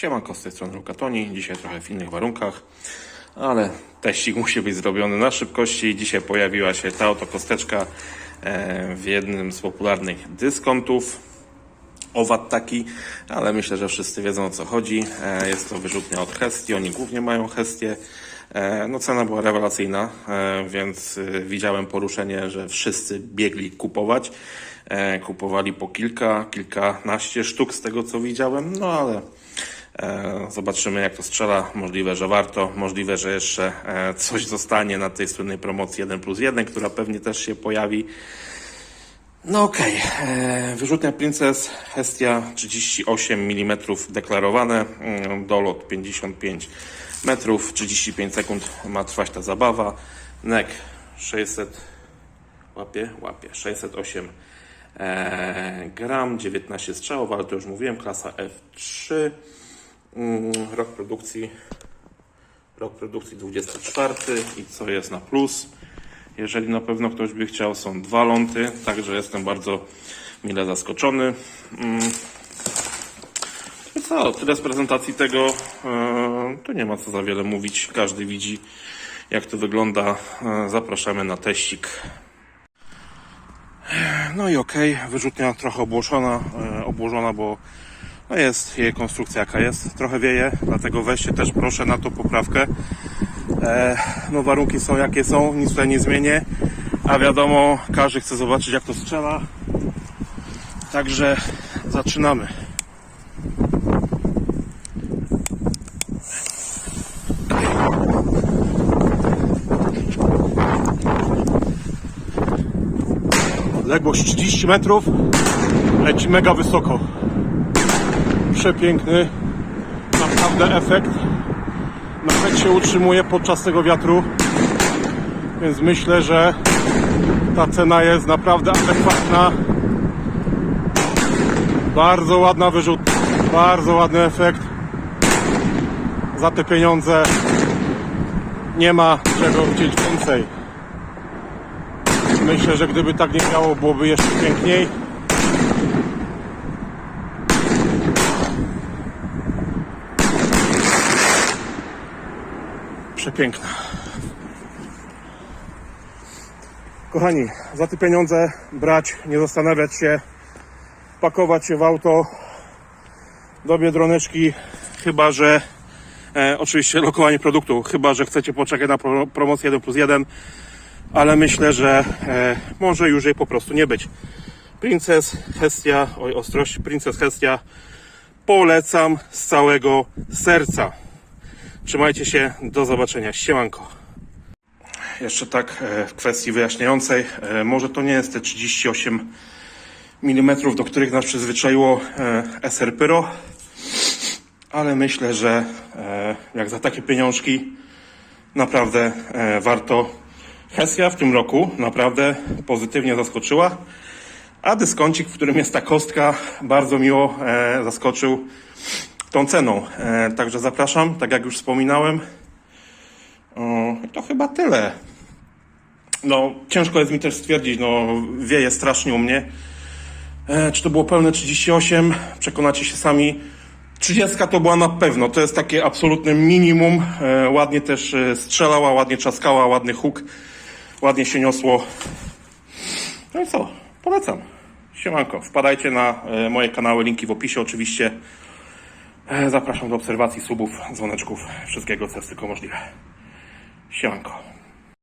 Siemanko, z tej strony. Dzisiaj trochę w innych warunkach, ale teścik musi być zrobiony na szybkości. Dzisiaj pojawiła się ta oto kosteczka e, w jednym z popularnych dyskontów. Owad taki, ale myślę, że wszyscy wiedzą o co chodzi. E, Jest to wyrzutnia od Hestii, oni głównie mają Hestię. E, No cena była rewelacyjna, więc widziałem poruszenie, że wszyscy biegli kupować. Kupowali po kilka, kilkanaście sztuk z tego co widziałem, no ale zobaczymy jak to strzela. Możliwe, że warto, możliwe, że jeszcze e, coś zostanie na tej słynnej promocji 1 plus 1, która pewnie też się pojawi. No okej, okay. wyrzutnia Princess Hestia 38 mm deklarowane, dolot 55 metrów, 35 sekund ma trwać ta zabawa, NEC 600, łapie, łapie, 608 e, gram, 19 strzałów, ale to już mówiłem, klasa F3, mm, rok produkcji, rok produkcji 24 i co jest na plus, jeżeli na pewno ktoś by chciał, są dwa ląty, także jestem bardzo mile zaskoczony. Mm. I co, tyle z prezentacji tego, e, to nie ma co za wiele mówić, każdy widzi jak to wygląda, E, zapraszamy na teścik. No i okej, wyrzutnia trochę obłożona, e, obłożona, bo no jest jej konstrukcja jaka jest, trochę wieje, dlatego weźcie też proszę na to poprawkę. E, no warunki są jakie są, nic tutaj nie zmienię, a wiadomo, każdy chce zobaczyć jak to strzela. Także zaczynamy. Odległość 30 metrów, leci mega wysoko. Przepiękny, naprawdę efekt nawet się utrzymuje podczas tego wiatru, więc myślę, że ta cena jest naprawdę adekwatna. Bardzo ładna wyrzut, bardzo ładny efekt. Za te pieniądze nie ma czego chcieć więcej. Myślę, że gdyby tak nie miało, byłoby jeszcze piękniej. Przepiękna. Kochani, za te pieniądze brać, nie zastanawiać się, pakować się w auto do Biedroneczki, chyba że e, oczywiście lokowanie produktu, chyba że chcecie poczekać na pro, promocję 1 plus 1, ale myślę, że e, może już jej po prostu nie być. Princess Hestia, oj ostrość, Princess Hestia polecam z całego serca. Trzymajcie się, do zobaczenia. Siemanko. Jeszcze tak e, w kwestii wyjaśniającej, e, może to nie jest te 38 mm, do których nas przyzwyczaiło e, SR Pyro, ale myślę, że jak za takie pieniążki naprawdę warto. Hesia w tym roku naprawdę pozytywnie zaskoczyła, a dyskoncik, w którym jest ta kostka, bardzo miło zaskoczył tą ceną. E, także zapraszam, tak jak już wspominałem. To chyba tyle. No, ciężko jest mi też stwierdzić, no, wieje strasznie u mnie. E, czy to było pełne 38? Przekonacie się sami. 30 to była na pewno, to jest takie absolutne minimum. E, ładnie też strzelała, ładnie trzaskała, ładny huk, ładnie się niosło. No i co? Polecam. Siemanko, wpadajcie na moje kanały, linki w opisie oczywiście. E, Zapraszam do obserwacji, subów, dzwoneczków, wszystkiego co jest tylko możliwe. Siemanko.